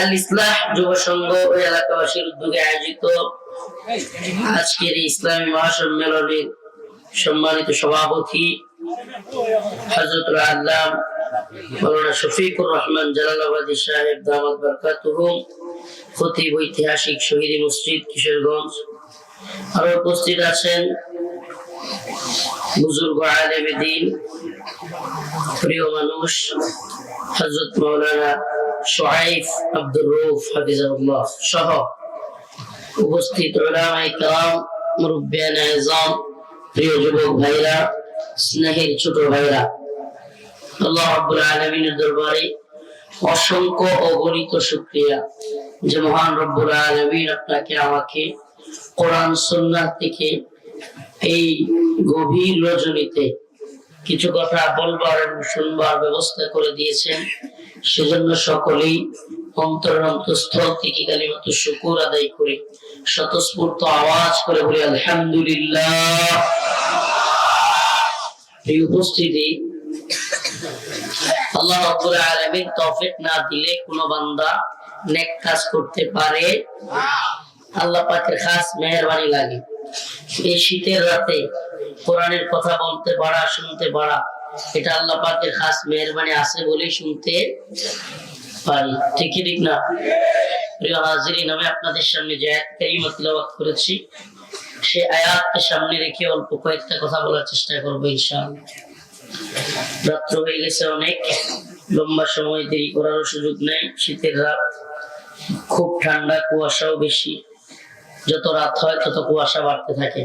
আল ইসলাহ যুব সংঘ এলাকাবাসীর উদ্যোগে আয়োজিত আজকের ইসলামী মহাসম্মেলনের সম্মানিত সভাপতি হজরতুল শফিকুর রহমান জালালাবাদী সাহেব দামাত ঐতিহাসিক শহীদ মসজিদ কিশোরগঞ্জ। আরও উপস্থিত আছেন বুজুর্গ আলেমে প্রিয় মানুষ হজরত মৌলানা সোহাইফ আব্দুর রৌফ হাফিজাউল্লাহ সহ উপস্থিত মুরব্বিয়ান প্রিয় যুবক ভাইরা, স্নেহের ছোট ভাইরা, আল্লাহ রাব্বুল আলামিনের দরবারে অসংখ্য অগণিত শুকরিয়া যে মহান রব্বুল আলামিন আপনাকে, আমাকে কোরআন, সুন্নাহ থেকে এই গভীর রজনীতে কিছু কথা বলবার এবং শুনবার ব্যবস্থা করে দিয়েছেন। সেজন্য সকলেই উপস্থিতি আল্লাহ রাব্বুল না দিলে কোনো বান্দা নেক কাজ করতে পারে। আল্লাহ পাকের খাস মেহেরবানি লাগে। এই শীতের রাতে কোরআনের কথা বলতে পারা শুনতে পারা এটা আল্লাহ পাকের খাস মেহেরবানি আছে বলেই শুনতে পারি ঠিক ঠিক না? আপনাদের সামনে যে সামনে রেখে অল্প কয়েকটা কথা বলার চেষ্টা রাত্র হয়ে গেছে অনেক, লম্বা সময় দেরি করারও সুযোগ নেই, শীতের রাত, খুব ঠান্ডা, কুয়াশাও বেশি। যত রাত হয় তত কুয়াশা বাড়তে থাকে।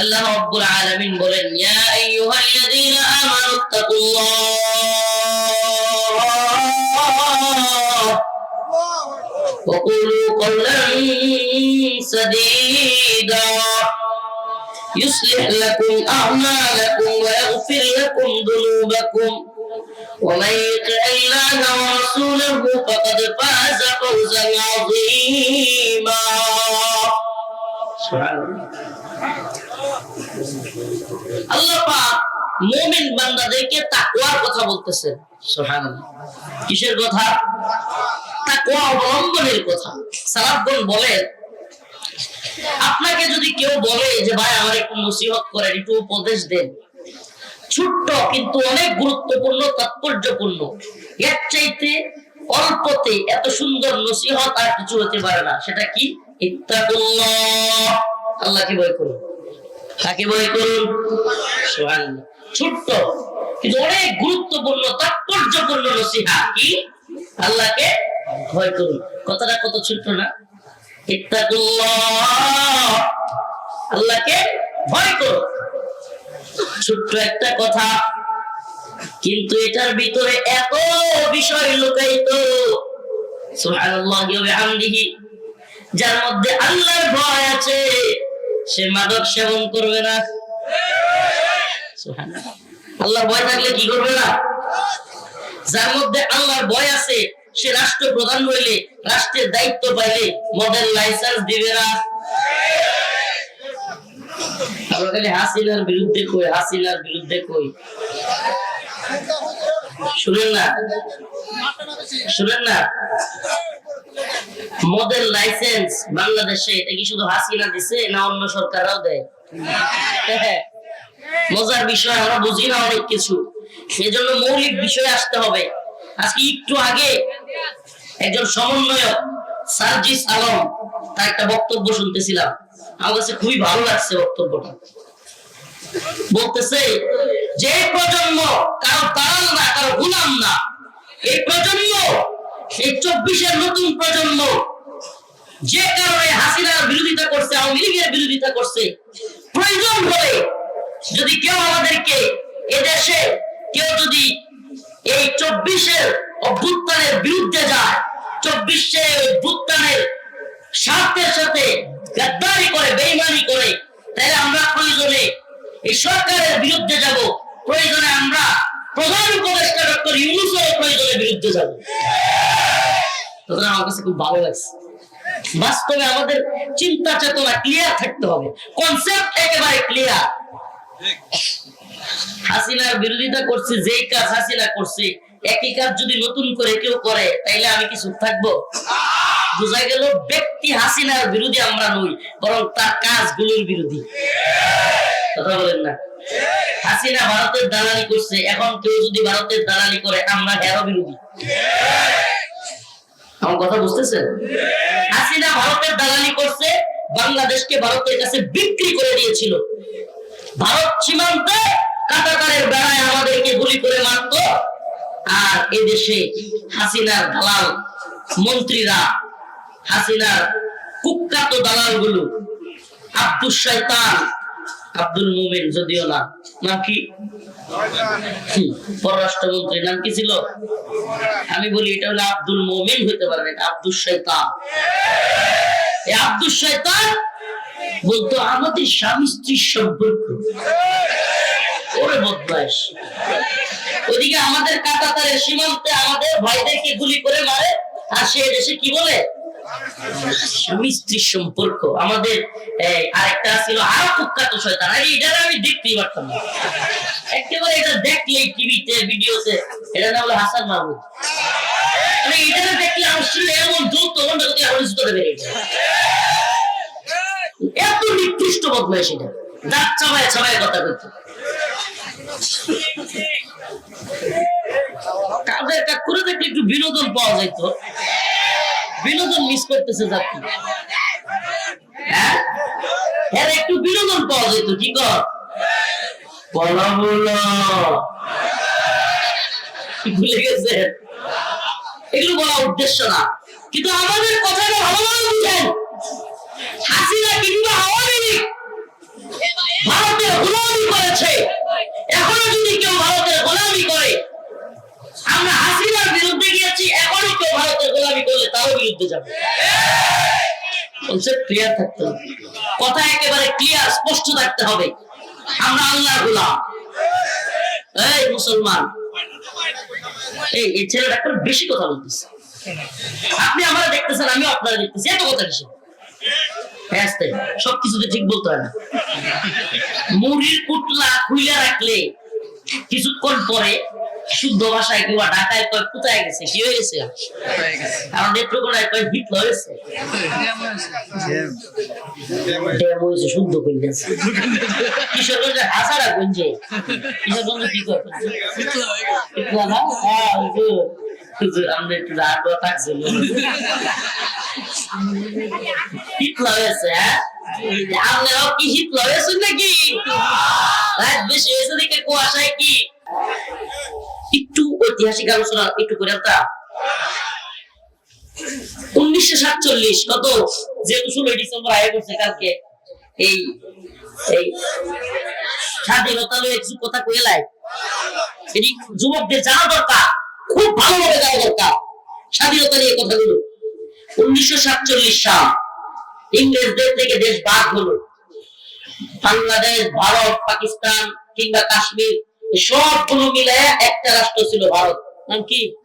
আল্লাহ রাব্বুল আলামিন বলেন ইয়া আইয়ুহাল্লাযীনা আমানু তাকুল্লাহ وقولوا قولا سديدا يصلح لكم أعمالكم ويغفر لكم ذنوبكم ومن يطع الله ورسوله فقد فاز فوزا عظيما سبحان الله মুমিন বান্দাদেরকে তাকওয়ার কথা বলতেছেন। সুবহানাল্লাহ। কিসের কথা? তাকওয়া অবলম্বনের কথা। সালাফগণ বলেন, আপনাকে যদি কেউ বলে যে, ভাই, আমার একটু নসিহত করেন, একটু উপদেশ দেন। ছোট্ট কিন্তু অনেক গুরুত্বপূর্ণ, তাৎপর্যপূর্ণ। এর চাইতে অল্পতে এত সুন্দর নসিহত আর কিছু হতে পারে না। সেটা কি? ইত্তাকুল্লাহ। আল্লাহকে ভয় করুন। কাকে ভয় করুন? সুবহানাল্লাহ। ছোট্ট, কিন্তু অনেক গুরুত্বপূর্ণ, তাৎপর্যপূর্ণ নসিহা কি? আল্লাহকে ভয় করুন কথাটা কত ছোট্ট না? আল্লাহকে ভয় করো। ছোট্ট একটা কথা, কিন্তু এটার ভিতরে এত বিষয় লুকায়িত। যার মধ্যে আল্লাহর ভয় আছে, সে মাদক সেবন করবে না। আল্লাহর ভয় থাকলে কি করবে না? যার মধ্যে আল্লাহর ভয় আছে, সে রাষ্ট্র প্রধান হইলে, রাষ্ট্রের দায়িত্ব পাইলে মদের লাইসেন্স দিবে না। হাসিনার বিরুদ্ধে কই, হাসিনার বিরুদ্ধে কই? শুনেন না? শুনেন না? মদের লাইসেন্স বাংলাদেশে, এটা কি শুধু হাসিনা দিছে না অন্য সরকাররাও দেয়? মজার বিষয়, আমরা বুঝি না অনেক কিছু। সেজন্য মৌলিক বিষয় আসতে হবে। আজকে একটু আগে একজন সমন্বয়ক সার্জিস আলম তার একটা বক্তব্য শুনতেছিলাম। আমার কাছে খুবই ভালো লাগছে বক্তব্যটা। বলতেছে, যে প্রজন্ম কারও দালাল না, কারও গুলাম না, এই প্রজন্ম, এই চব্বিশের নতুন প্রজন্ম, যে কারণে হাসিনার বিরোধিতা করছে, আওয়ামী লীগের বিরোধিতা করছে, প্রয়োজন হলে যদি কেউ আমাদেরকে এদেশে কেউ যদি এই চব্বিশের অভ্যুত্থানের বিরুদ্ধে যায়, চব্বিশের অভ্যুত্থানের স্বার্থের সাথে গাদ্দারি করে বেইমানি করে, তাহলে আমরা প্রয়োজনে এই সরকারের বিরুদ্ধে যাব। প্রয়োজনে আমরা প্রধান উপদেষ্টা ডক্টর ইউনুসের প্রয়োজনে বিরুদ্ধে যাব। তখন আমার কাছে খুব ভালো লাগছে। বাস্তবে আমাদের চিন্তা চেতনা ক্লিয়ার থাকতে হবে। কনসেপ্ট একেবারে ক্লিয়ার হাসিনার বিরোধিতা করছে, যেই কাজ হাসিনা করছে, একই কাজ যদি নতুন করে কেউ করে, তাইলে আমি কি চুপ থাকব? বোঝা গেল ব্যক্তি হাসিনার বিরোধী আমরা নই, বরং তার কাজগুলোর বিরোধী। কথা বলেন না। হাসিনা ভারতের দালালি করছে, এখন কেউ যদি ভারতের দালালি করে, আমরা হেরো বিরোধী। আমার কথা বুঝতেছেন? হাসিনা ভারতের দালালি করছে, বাংলাদেশকে ভারতের কাছে বিক্রি করে দিয়েছিল। ভারত সীমান্তে কাটাতারের বেড়ায় আমাদেরকে গুলি করে মারত। আর এদেশে হাসিনার দালাল মন্ত্রীরা হাসিনার কুখ্যাত দালালগুলো আব্দুল শয়তান আব্দুল মুমিন যদিও না নাম কি? হুম, পররাষ্ট্রমন্ত্রীর নাম কি ছিল? আমি বলি এটা হলো আব্দুল মুমিন হতে পারে না, এটা আব্দুল শয়তান। এই আব্দুল শয়তান বলতো, আমাদের স্বামী স্ত্রীর সম্পর্ক। ওরে বদমাইশ। ওদিকে আমাদের কাটাতারের সীমান্তে আমাদের ভাইদেরকে গুলি করে মারে, আর সে দেশে কি বলে? স্বামী স্ত্রীর সম্পর্ক। আমাদের আরেকটা ছিল আরও কুখ্যাত শয়তান। আরে এটা আমি দেখতেই পারতাম না। একেবারে এটা দেখলেই টিভিতে, ভিডিওতে, এটা নাম হলো হাসান মাহমুদ। মানে এটা দেখলে আমার শরীরে এমন দ্রুত জুতোটা বেড়ে। এত নিকৃষ্ট বদমাইশ এটা। দাঁত চাবায় চাবায় কথা বলতো কাদের কাজ করে দেখলে একটু বিনোদন পাওয়া যেত বিনোদন মিস করতেছে যাত্রী। হ্যাঁ? হ্যাঁ একটু বিনোদন পাওয়া যেত কি কর? বলো বলো। ভুলে গেছে। এগুলো বলা উদ্দেশ্য না। কিন্তু আমাদের কথাটা ভালোভাবে বুঝেন। হাসিনা কিংবা আওয়ামী ভারতের গোলামি করেছে। এখনও যদি কেউ ভারতের গোলামি করে, আমরা হাসিনার বিরুদ্ধে গিয়েছি এখনও কেউ ভারতের গোলামি করলে তারও বিরুদ্ধে যাবে। কনসেপ্ট ক্লিয়ার থাকতে হবে। কথা একেবারে ক্লিয়ার স্পষ্ট থাকতে হবে। আমরা আল্লাহর গোলাম। এই মুসলমান, এই এই ছেলেটা বেশি কথা বলতেছে। আপনি আমরা দেখতেছেন আমি আপনারা দেখতেছি। এত কথা কিসে আস্তে সবকিছুতে ঠিক বলতে হয় না। মুড়ির খুইলা রাখলে কিছুক্ষণ পরে শুদ্ধ ভাষায় কিংবা ঢাকায় কয় কোথায় গেছে কি হয়ে গেছে? কারণ নেত্রকোনায় কয় হিট হয়েছে? শুদ্ধ করে গেছে। কিশোরগঞ্জে হাসারা গঞ্জে। কিশোরগঞ্জে কি করে হ্যাঁ, হুজুর। হুজুর, আমরা একটু রাত থাকছে দেখে কুয়াশায় কি? একটু ঐতিহাসিক উনিশশো সাতচল্লিশ ডিসেম্বর কালকে। এই স্বাধীনতা লয়ে কিছু কথা কয়ে লাই। যুবকদের জানা দরকার, খুব ভালোভাবে জানা দরকার। স্বাধীনতা নিয়ে কথাগুলো উনিশশো সাতচল্লিশ সাল ইংরেজদের থেকে দেশ বাদ হলো। বাংলাদেশ ভারত পাকিস্তান কিংবা কাশ্মীর সবগুলো মিলে একটা রাষ্ট্র ছিল ভারত। নাম কি?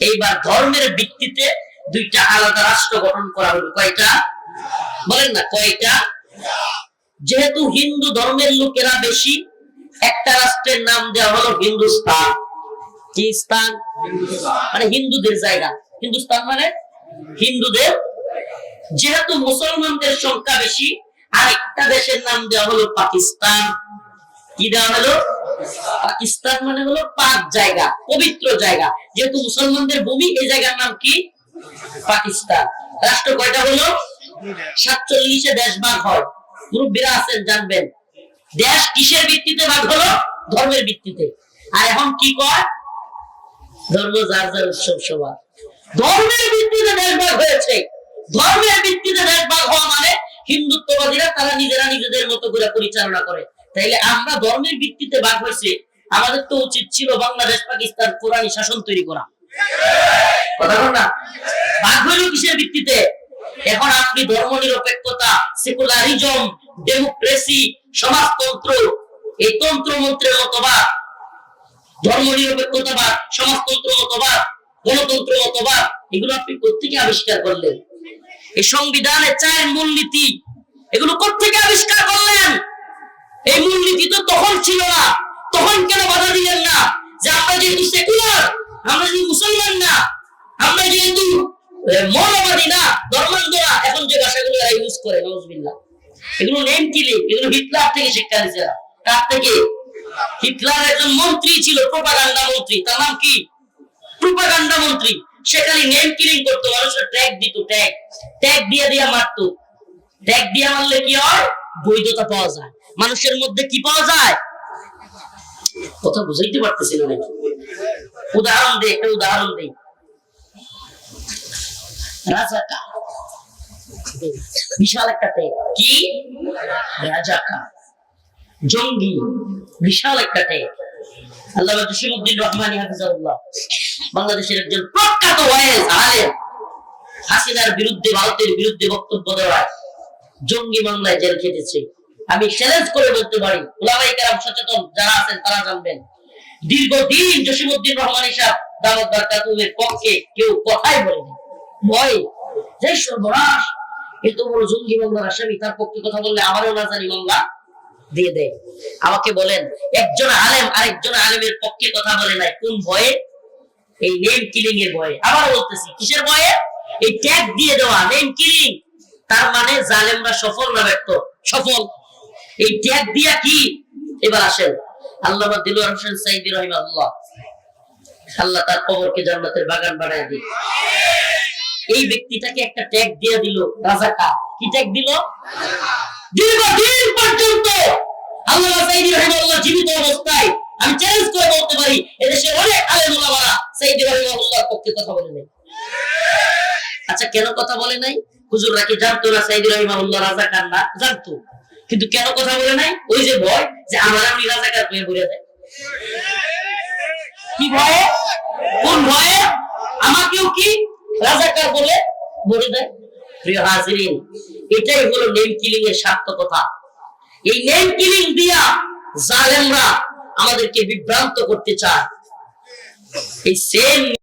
এইবার ধর্মের ভিত্তিতে দুইটা আলাদা রাষ্ট্র গঠন করা হলো। কয়টা? বলেন না কয়টা? যেহেতু হিন্দু ধর্মের লোকেরা বেশি একটা রাষ্ট্রের নাম দেওয়া হলো হিন্দুস্তান। কি স্থান? মানে হিন্দুদের জায়গা। হিন্দুস্তান মানে? হিন্দুদের, যেহেতু মুসলমানদের সংখ্যা বেশি, আরেকটা দেশের নাম দেওয়া হলো পাকিস্তান। কি দেওয়া হলো? পাকিস্তান মানে হলো পাক জায়গা, পবিত্র জায়গা। যেহেতু মুসলমানদের ভূমি, এই জায়গার নাম কি? পাকিস্তান। রাষ্ট্র কয়টা হলো? সাতচল্লিশে দেশ ভাগ হয়। মুরব্বীরা আছেন, জানবেন। দেশ কিসের ভিত্তিতে ভাগ হলো? ধর্মের ভিত্তিতে। আর এখন কি কয়? ধর্ম যার যার উৎসব সভা ধর্মের ভিত্তিতে দেশ ভাগ হয়েছে। ধর্মের ভিত্তিতে দেশ ভাগ হওয়া মানে হিন্দুত্ববাদীরা তারা নিজেরা নিজেদের মতো করে পরিচালনা করে। তাইলে আমরা ধর্মের ভিত্তিতে ভাগ হয়েছে, আমাদের তো উচিত ছিল বাংলাদেশ, পাকিস্তান, কোরআনী, শাসন তৈরি করা। সমাজতন্ত্র মতবাদ গণতন্ত্র মতবাদ এগুলো আপনি কোথেকে আবিষ্কার করলেন? এই সংবিধানে চার মূলনীতি, এগুলো কোথেকে আবিষ্কার করলেন? এই মূলনীতি তো তখন ছিল না। তখন কেন বাধা দিলেন না? যে আপনারা যেহেতু সেকুলার আমরা যদি মুসলমান না, আমরা যেহেতু মৌলবাদী না ধর্মান্ধরা এখন যে ভাষাগুলো এরা ইউজ করে নজবিল্লা এগুলো নেম কিলিং এগুলো হিটলার থেকে শিক্ষা এরা। কার থেকে হিটলার একজন মন্ত্রী ছিল, প্রোপাগান্ডা মন্ত্রী, তার নাম কি? প্রোপাগান্ডা মন্ত্রী। সে খালি নেম কিলিং করতো মানুষের ট্যাগ দিত ট্যাগ ট্যাগ দিয়ে মারতো। ট্যাগ মারলে কি হয়? বৈধতা পাওয়া যায়। মানুষের মধ্যে কি পাওয়া যায়? কথা বুঝাইতে পারতেছি না নাকি? উদাহরণ দে, একটা উদাহরণ রাজাকা। বিশাল একটা ট্যাগ কি? রাজাকা। জঙ্গি। বিশাল একটা ট্যাগ আল্লাহ জসিমউদ্দিন রহমানী হাফিজাউল্লাহ বাংলাদেশের একজন প্রখ্যাত ওয়াইজ আলেম হাসিনার বিরুদ্ধে, ভারতের বিরুদ্ধে বক্তব্য দেওয়ায় জঙ্গি মামলায় জেল খেটেছে। আমি চ্যালেঞ্জ করে বলতে পারি ওলামাই কেরাম সচেতন যারা আছেন তারা জানবেন। দীর্ঘদিন জসিমউদ্দিন রহমান সাহেব দাওয়াত বারকাতুমের পক্ষে কেউ কথাই বলেনি। ভয়, যে সর্বনাশ, এত বড় জঙ্গি মামলার আসামি, তার পক্ষে কথা বললে আমারও না জানি মামলা দিয়ে দেয়। আমাকে বলেন, একজন আলেম আরেকজন আলেমের পক্ষে কথা বলে নাই, কোন ভয়ে? এই নেম কিলিং এর ভয়ে। আবার বলতেছি, কিসের ভয়ে? এই ট্যাগ দিয়ে দেওয়া নেম কিলিং তার মানে জালেমরা সফল না ব্যক্ত সফল। এই ট্যাগ দিয়া কি? এবার আসেন। আল্লাহ দিলুর হোসেন সাইদি রহিম আল্লাহ আল্লাহ তার কবরকে জান্নাতের বাগান বানায় দিই এই ব্যক্তিটাকে একটা ট্যাগ দিয়ে দিল রাজাকা। কি ট্যাগ দিল? দীর্ঘদিন পর্যন্ত আল্লাহ সাইদি রহিমাল্লাহ জীবিত অবস্থায় আমি চ্যালেঞ্জ করে বলতে পারি, এদেশে অনেক আলেম ওলামারা সাইদি রহিমাল্লাহর পক্ষে কথা বলে নাই। আচ্ছা কেন কথা বলে নাই? হুজুররা কি জানতো না সাইদি রহিমাল্লাহ রাজাকার না? জানতো। কিন্তু কেন কথা বলে নাই? ওই যে ভয় যে আমার আমি রাজাকার হয়ে ঘুরে দেয় কি ভয়ে? কোন ভয়ে? আমাকেও কি রাজাকার বলে বলে দেয় প্রিয় হাজিরিন, এটাই হলো নেম কিলিং এর সার্থকতা। এই নেম কিলিং দিয়া জালেমরা আমাদেরকে বিভ্রান্ত করতে চায়। এই সেম